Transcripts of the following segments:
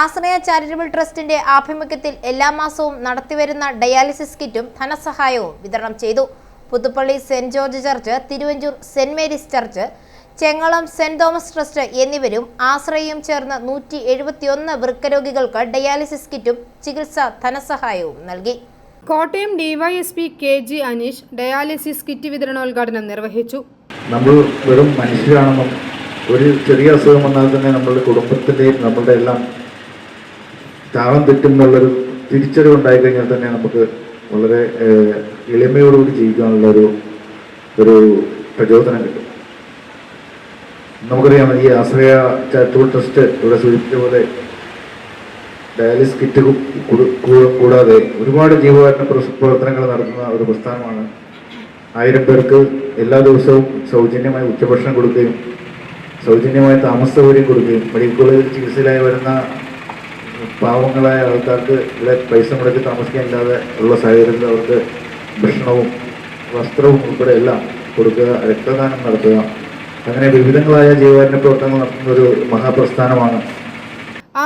ആശ്രയ charitable ട്രസ്റ്റിന്റെ ആഭിമുഖ്യത്തിൽ എല്ലാ മാസവും നടത്തിവരുന്ന ഡയാലിസിസ് കിറ്റും ധനസഹായവും വിതരണം ചെയ്തു. Puthuppally saint George church Thiruvanchoor saint Mary's church Chengalam saint Thomas trust എന്നിവരും ആശ്രയയും ചേർന്ന് നൂറ്റി എഴുപത്തിയൊന്ന് വൃക്കരോഗികൾക്ക് ഡയാലിസിസ് കിറ്റും ചികിത്സാ ധനസഹായവും നൽകി. Kottayam DYSP K G Aneesh dialysis kit വിതരണോദ്ഘാടനം നിർവഹിച്ചു. നമ്മൾ വെറും മനുഷ്യരാണെന്നും ഒരു ചെറിയ അസുഖം വന്നാൽ തന്നെ നമ്മളുടെ കുടുംബത്തിന്റെയും നമ്മളുടെ എല്ലാം താളം തെറ്റുന്നുള്ളൊരു തിരിച്ചറിവ് ഉണ്ടായിക്കഴിഞ്ഞാൽ തന്നെ നമുക്ക് വളരെ എളിമയോടുകൂടി ജീവിക്കാനുള്ള ഒരു ഒരു പ്രചോദനം കിട്ടും. നമുക്കറിയാം ഈ ആശ്രയ ചാരിറ്റബിൾ ട്രസ്റ്റ് ഇവിടെ സൂചിപ്പിച്ച പോലെ ഡയാലിസ് കിറ്റ് കൂടാതെ ഒരുപാട് ജീവകാരുണ്യ പ്രവ- പ്രവർത്തനങ്ങൾ നടത്തുന്ന ഒരു പ്രസ്ഥാനമാണ്. ആയിരം പേർക്ക് എല്ലാ ദിവസവും സൗജന്യമായി ഉച്ചഭക്ഷണം കൊടുക്കുകയും സൗജന്യമായി താമസ സൗകര്യം കൊടുക്കുകയും മെഡിക്കൽ കോളേജിൽ ചികിത്സയിലായി വരുന്ന പാവങ്ങളായ ആൾക്കാർക്ക് ഇവിടെ പൈസ മുടക്കി താമസിക്കാനില്ലാതെ ഉള്ള സാഹചര്യത്തിൽ അവർക്ക് ഭക്ഷണവും വസ്ത്രവും ഉൾപ്പെടെ എല്ലാം കൊടുക്കുക രക്തദാനം നടത്തുക. അങ്ങനെ വിവിധങ്ങളായ ജീവകാരുണ്യ പ്രവർത്തനങ്ങൾ നടത്തുന്ന ഒരു മഹാപ്രസ്ഥാനമാണ്.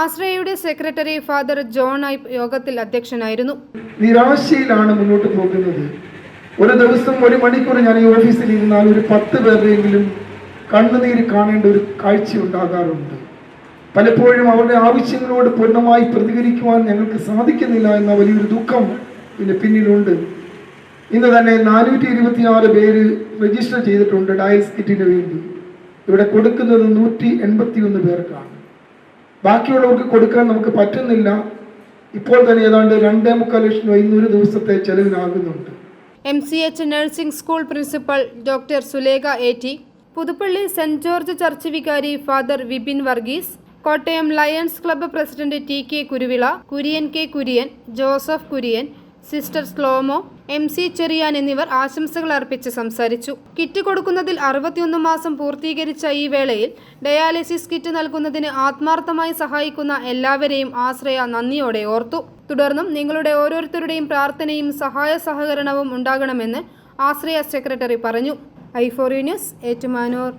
ആശ്രയയുടെ സെക്രട്ടറി ഫാദർ ജോൺ ഐപ്പ് യോഗത്തിൽ അധ്യക്ഷനായിരുന്നു. നിരാശയിലാണ് മുന്നോട്ട് പോകുന്നത്. ഒരു ദിവസം ഒരു മണിക്കൂർ ഞാൻ ഈ ഓഫീസിൽ ഇരുന്നാൽ ഒരു പത്ത് പേരുടെയെങ്കിലും കണ്ണുനീര് കാണേണ്ട ഒരു കാഴ്ച ഉണ്ടാകാറുണ്ട്. പലപ്പോഴും അവരുടെ ആവശ്യങ്ങളോട് പൂർണമായി പ്രതികരിക്കുവാൻ ഞങ്ങൾക്ക് സാധിക്കുന്നില്ല എന്ന വലിയൊരു ദുഃഖം ഇതിന് പിന്നിലുണ്ട്. ഇന്ന് തന്നെ നാനൂറ്റി ഇരുപത്തി ആറ് പേര് രജിസ്റ്റർ ചെയ്തിട്ടുണ്ട് ഡയസ് കിറ്റിന് വേണ്ടി. ഇവിടെ കൊടുക്കുന്നത് നൂറ്റി എൺപത്തി ഒന്ന് പേർക്കാണ്. ബാക്കിയുള്ളവർക്ക് കൊടുക്കാൻ നമുക്ക് പറ്റുന്നില്ല. ഇപ്പോൾ തന്നെ ഏതാണ്ട് രണ്ടേ മുക്കാൽ ലക്ഷം രൂപ ഇന്നൊരു ദിവസത്തെ ചെലവിനാകുന്നുണ്ട്. M C H nursing school principal doctor Sulekha T Puthuppally saint George church വികാരി father Vipin Varghese Kottayam lions club president T K Kuruvila Kurian K Kurian Joseph Kurian sister slo-mo M C Cherian എന്നിവർ ആശംസകൾ അർപ്പിച്ച് സംസാരിച്ചു. Kit കൊടുക്കുന്നതിൽ അറുപത്തിയൊന്ന് മാസം പൂർത്തീകരിച്ച ഈ വേളയിൽ ഡയാലിസിസ് കിറ്റ് നൽകുന്നതിന് ആത്മാർത്ഥമായി സഹായിക്കുന്ന എല്ലാവരെയും ആശ്രയ നന്ദിയോടെ ഓർത്തു. തുടർന്നും നിങ്ങളുടെ ഓരോരുത്തരുടെയും പ്രാർത്ഥനയും സഹായ സഹകരണവും ഉണ്ടാകണമെന്ന് ആശ്രയ സെക്രട്ടറി പറഞ്ഞു. I four news Ettumanoor.